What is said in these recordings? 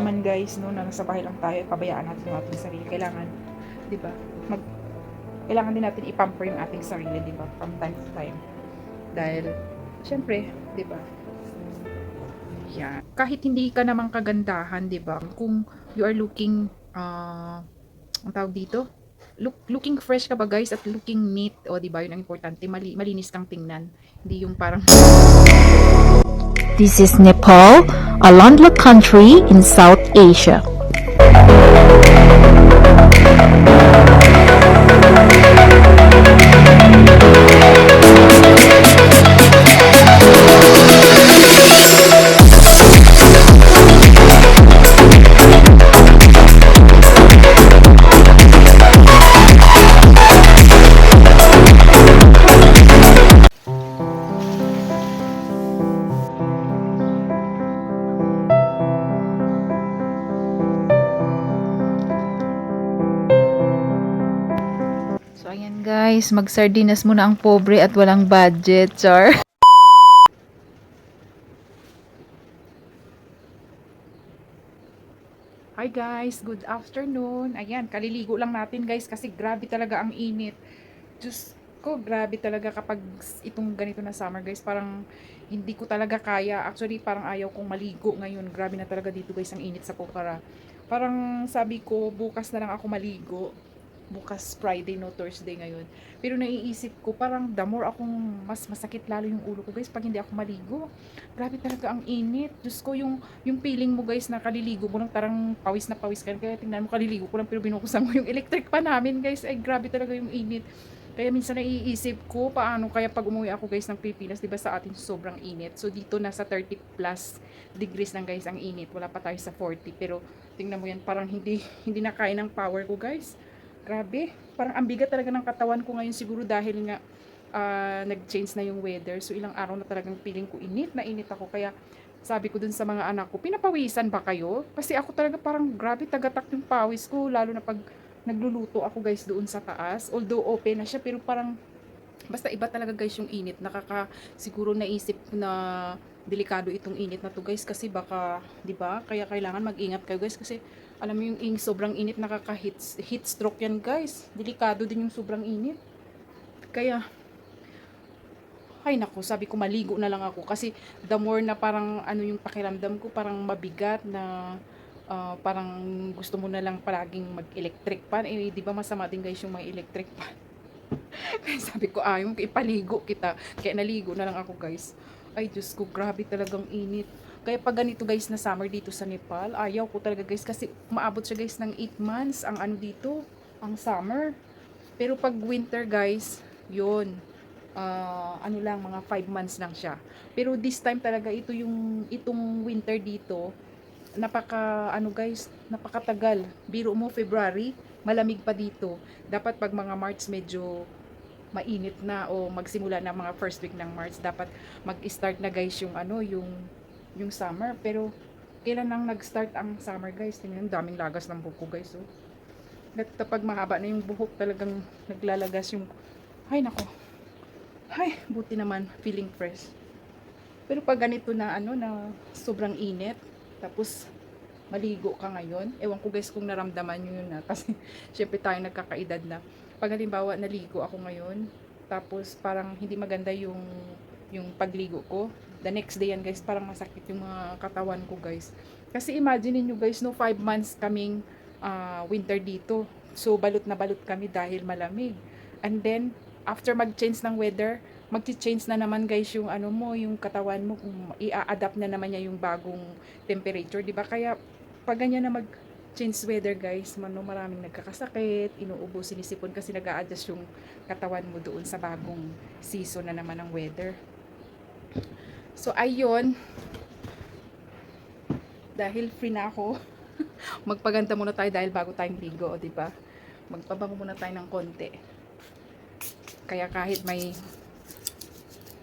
naman guys, no, na nasa bahay lang tayo, pabayaan natin yung ating sarili. Kailangan, di ba, mag, kailangan din natin ipamper yung ating sarili, di ba, from time to time. Dahil, syempre, di ba, yan. Kahit hindi ka naman kagandahan, di ba, kung you are looking, uh, ang tawag dito, look, looking fresh ka ba guys at looking neat, o di ba, yun ang importante, mali, malinis kang tingnan. Hindi yung parang This is Nepal, a landlocked country in South Asia. Guys, magsardinas muna ang pobre at walang budget, char. Hi guys, good afternoon. Ayan, kaliligo lang natin guys kasi grabe talaga ang init. Diyos ko, grabe talaga kapag itong ganito na summer guys. Parang hindi ko talaga kaya. Actually, parang ayaw kong maligo ngayon. Grabe na talaga dito guys ang init sa Pokhara. Parang sabi ko, bukas na lang ako maligo bukas Friday no Thursday ngayon. Pero naiisip ko parang the more akong mas masakit lalo yung ulo ko guys pag hindi ako maligo. Grabe talaga ang init. Diyos ko yung yung feeling mo guys na kaliligo mo lang tarang pawis na pawis ka. Kaya tingnan mo kaliligo ko lang pero binukusan mo yung electric pa namin guys. Ay grabe talaga yung init. Kaya minsan naiisip ko paano kaya pag umuwi ako guys ng Pilipinas, 'di ba sa atin sobrang init. So dito nasa 30 plus degrees lang guys ang init. Wala pa tayo sa 40 pero tingnan mo yan parang hindi hindi na kaya ng power ko guys. Grabe, parang ang bigat talaga ng katawan ko ngayon siguro dahil nga ah, nag-change na yung weather. So ilang araw na talagang feeling ko init na init ako. Kaya sabi ko dun sa mga anak ko, pinapawisan ba kayo? Kasi ako talaga parang grabe tagatak yung pawis ko. Lalo na pag nagluluto ako guys doon sa taas. Although open na siya pero parang basta iba talaga guys yung init. Nakaka siguro naisip na delikado itong init na to guys kasi baka 'di ba? Kaya kailangan mag-ingat kayo guys kasi alam mo yung ing sobrang init nakaka-heat heat stroke yan guys. Delikado din yung sobrang init. Kaya ay nako, sabi ko maligo na lang ako kasi the more na parang ano yung pakiramdam ko parang mabigat na ah, parang gusto mo na lang palaging mag-electric pan. Eh, di ba masama din guys yung may electric pan. Sabi ko, ayaw ko ipaligo kita. Kaya naligo na lang ako guys. Ay Diyos ko, grabe talagang init. Kaya pag ganito guys na summer dito sa Nepal, ayaw ko talaga guys kasi maabot siya guys ng 8 months ang ano dito, ang summer. Pero pag winter guys, yun, ah, ano lang, mga 5 months lang siya. Pero this time talaga ito yung, itong winter dito, napaka, ano guys, napakatagal. Biro mo, February, malamig pa dito. Dapat pag mga March medyo mainit na o magsimula na mga first week ng March, dapat mag-start na guys yung ano, yung yung summer. Pero kailan nang nag-start ang summer guys? Tingnan, daming lagas ng buko guys. Oh. At kapag mahaba na yung buhok, talagang naglalagas yung, ay nako, ay, buti naman, feeling fresh. Pero pag ganito na ano na sobrang init, tapos maligo ka ngayon, ewan ko guys kung naramdaman nyo yun na, kasi syempre tayo nagkakaedad na. Pag halimbawa naligo ako ngayon, tapos parang hindi maganda yung yung pagligo ko, the next day yan guys, parang masakit yung mga katawan ko guys. Kasi imagine niyo guys, no 5 months kaming ah, winter dito. So balot na balot kami dahil malamig. And then after mag-change ng weather, magti-change na naman guys yung ano mo, yung katawan mo kung i-adapt na naman niya yung bagong temperature, 'di ba? Kaya pag ganyan na mag-change weather guys, mano maraming nagkakasakit, inuubo, sinisipon kasi nag-a-adjust yung katawan mo doon sa bagong season na naman ng weather. So ayun, dahil free na ako, magpaganda muna tayo dahil bago tayong ligo, di ba? Magpabango muna tayo ng konti. Kaya kahit may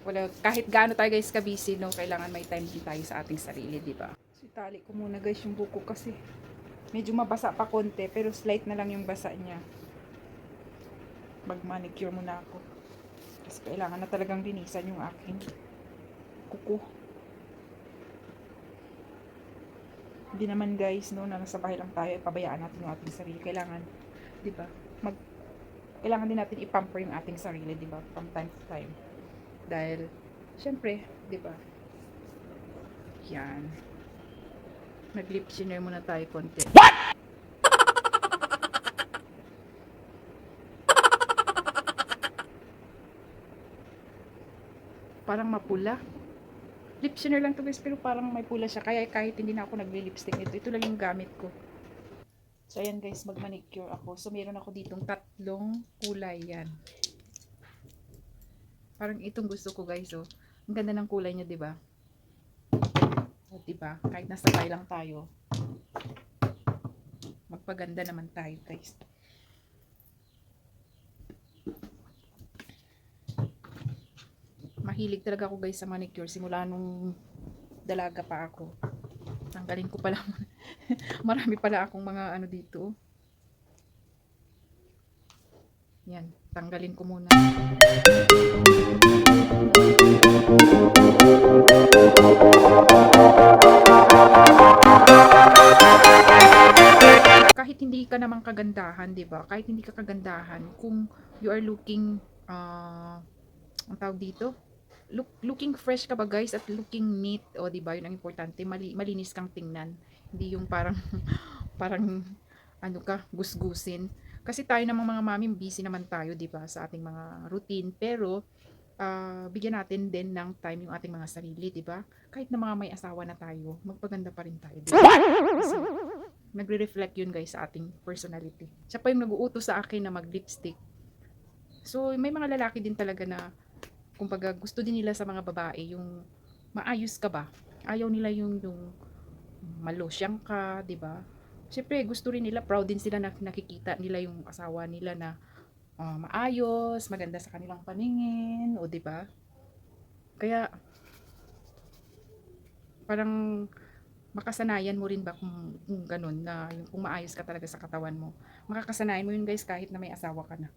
wala, kahit gaano tayo guys kabisi, no, kailangan may time din tayo sa ating sarili, di ba? Itali ko muna guys yung buko kasi medyo mabasa pa konti, pero slight na lang yung basa niya. Mag-manicure muna ako. Kasi kailangan na talagang linisan yung aking kuko. Hindi naman guys, no, na nasa bahay lang tayo, eh, pabayaan natin yung ating sarili. Kailangan, di ba, mag, kailangan din natin ipamper yung ating sarili, di ba, from time to time. Dahil, syempre, di ba, yan. Nag-lip shiner muna tayo konti. Parang mapula. Lip shiner lang to guys, pero parang may pula siya. Kaya kahit hindi na ako nagli-lipstick nito, ito lang yung gamit ko. So, ayan guys, mag-manicure ako. So, meron ako ditong tatlong kulay yan. Parang itong gusto ko guys, oh. Ang ganda ng kulay niya, di ba? O, di ba? Kahit nasa bahay lang tayo. Magpaganda naman tayo, guys. Mahilig talaga ako guys sa manicure simula nung dalaga pa ako. Tanggalin ko pala. Marami pala akong mga ano dito. Yan, tanggalin ko muna. Kahit hindi ka naman kagandahan, 'di ba? Kahit hindi ka kagandahan, kung you are looking uh, ang tawag dito, look, looking fresh ka ba guys at looking neat, o 'di ba? 'Yun ang importante, mali, malinis kang tingnan. Hindi yung parang parang ano ka, gusgusin. Kasi tayo namang mga mami, busy naman tayo, 'di ba, sa ating mga routine, pero ah, bigyan natin din ng time yung ating mga sarili, 'di ba? Kahit na mga may asawa na tayo, magpaganda pa rin tayo, 'di ba? Kasi nagre-reflect yun guys sa ating personality. Siya pa yung nag-uutos sa akin na mag-lipstick. So, may mga lalaki din talaga na, kumbaga, gusto din nila sa mga babae, yung maayos ka ba? Ayaw nila yung, yung malosyang ka, di ba? Siyempre, gusto rin nila, proud din sila na nakikita nila yung asawa nila na ah, maayos, maganda sa kanilang paningin, o di ba? Kaya, parang makasanayan mo rin ba kung, kung ganun na yung kung maayos ka talaga sa katawan mo. Makakasanayan mo yun guys kahit na may asawa ka na.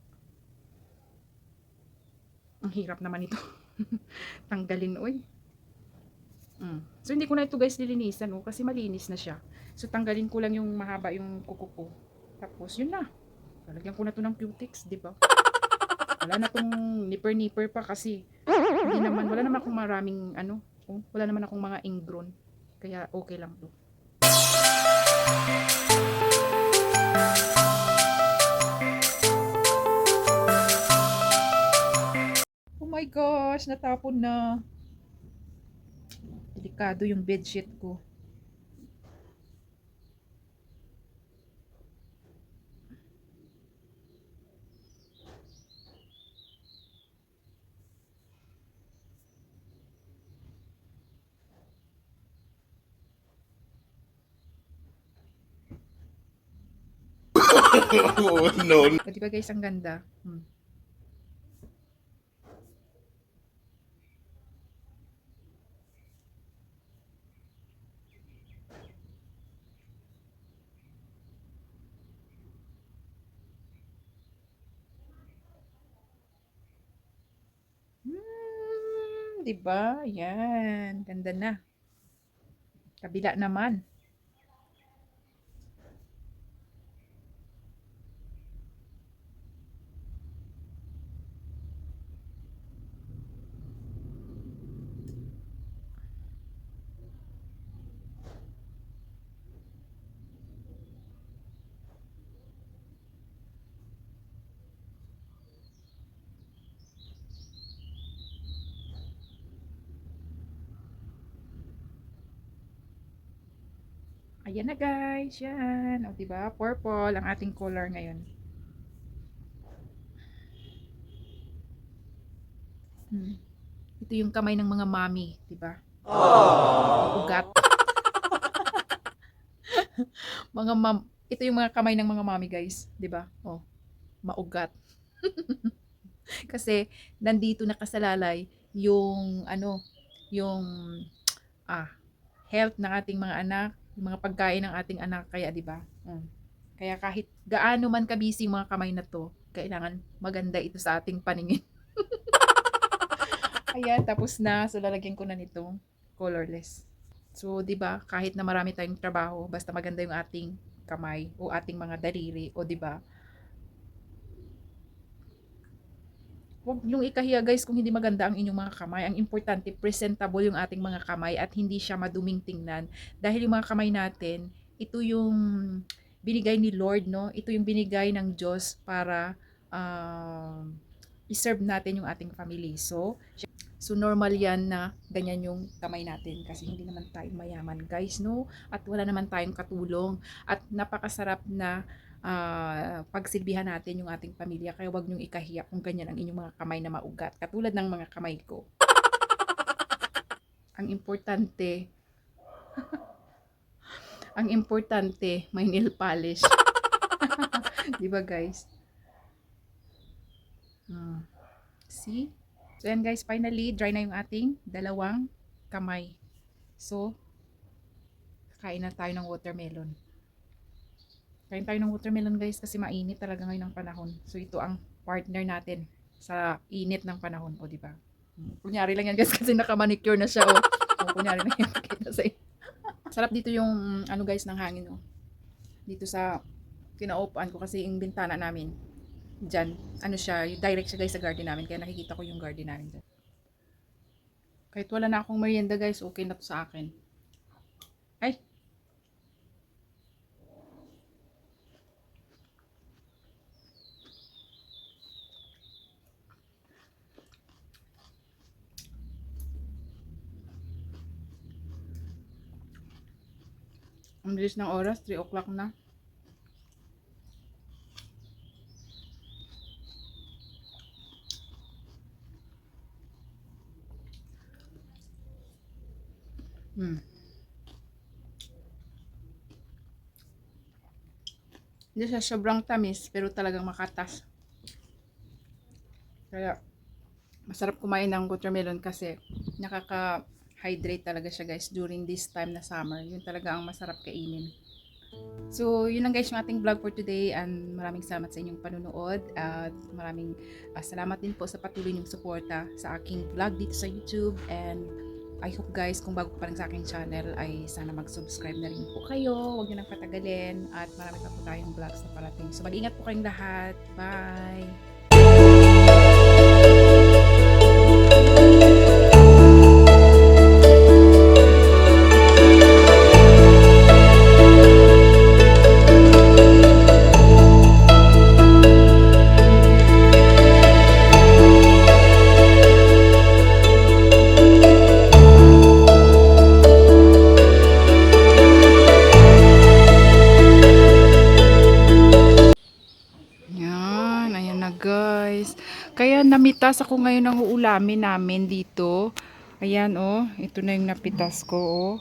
Ang hirap naman ito. Tanggalin oy. Mm. So hindi ko na ito guys lilinisan oh, kasi malinis na siya. So tanggalin ko lang yung mahaba yung kuko ko. Tapos yun na. Lalagyan ko na to ng cutex, di ba? Wala na tong nipper-nipper pa kasi hindi naman, wala naman akong maraming ano, oh, wala naman akong mga ingrown. Kaya okay lang to. Oh my gosh, natapon na. Delikado yung bedsheet ko. Oh, no, O, di ba guys, ang ganda? Hmm. Hmm, di ba? Yan, ganda na. Kabila naman. Ayan na guys, yan. O, diba? Purple ang ating color ngayon. Hmm. Ito yung kamay ng mga mami, diba? Ugat. mga mam ito yung mga kamay ng mga mami guys, 'di ba? Oh, maugat. Kasi nandito nakasalalay yung ano, yung ah, health ng ating mga anak, yung mga pagkain ng ating anak kaya 'di ba? Mm. Kaya kahit gaano man kabisi yung mga kamay na to, kailangan maganda ito sa ating paningin. Ayan, tapos na. So, lalagyan ko na nitong colorless. So, 'di ba, kahit na marami tayong trabaho, basta maganda yung ating kamay o ating mga daliri, o 'di ba? Huwag yung ikahiya guys kung hindi maganda ang inyong mga kamay. Ang importante, presentable yung ating mga kamay at hindi siya maduming tingnan. Dahil yung mga kamay natin, ito yung binigay ni Lord, no? Ito yung binigay ng Diyos para um, i-serve natin yung ating family. So, so normal yan na ganyan yung kamay natin kasi hindi naman tayo mayaman guys, no? At wala naman tayong katulong. At napakasarap na ah, pagsilbihan natin yung ating pamilya. Kaya wag niyong ikahiya kung ganyan ang inyong mga kamay na maugat. Katulad ng mga kamay ko. Ang importante, ang importante, may nail polish. Di ba guys? Hmm. See? So yan guys, finally, dry na yung ating dalawang kamay. So, kain na tayo ng watermelon. Kain tayo ng watermelon guys kasi mainit talaga ngayon ang panahon. So ito ang partner natin sa init ng panahon. O di ba? Kunyari lang yan guys kasi nakamanicure na siya. O, o kunyari lang yan. Kita sa Sarap dito yung ano guys ng hangin. O. Dito sa kinaupuan ko kasi yung bintana namin. Diyan. Ano siya, direct siya guys sa garden namin. Kaya nakikita ko yung garden namin dyan. Kahit wala na akong merienda guys, okay na to sa akin. Ay, Ang bilis ng oras, 3 o'clock na. Hmm. Hindi siya sobrang tamis, pero talagang makatas. Kaya, masarap kumain ng watermelon kasi nakaka-hydrate talaga siya guys during this time na summer. Yun talaga ang masarap kainin. So, yun lang guys yung ating vlog for today and maraming salamat sa inyong panunood at maraming ah, salamat din po sa patuloy niyong suporta sa aking vlog dito sa YouTube and I hope guys kung bago pa lang sa aking channel ay sana mag-subscribe na rin po kayo. Huwag niyo nang patagalin at marami pa po tayong vlogs na parating. So, mag-ingat po kayong lahat. Bye! Guys. Kaya namitas ako ngayon ng uulamin namin dito. Ayan oh, ito na yung napitas ko oh.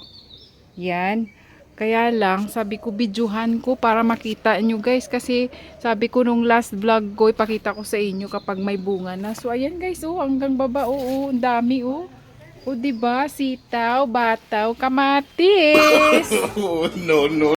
Yan. Kaya lang, sabi ko bidyuhan ko para makita nyo guys. Kasi sabi ko nung last vlog ko, ipakita ko sa inyo kapag may bunga na. So ayan guys oh, hanggang baba oh, oh ang dami oh. O diba, sitaw, bataw, kamatis. Oh, no, no.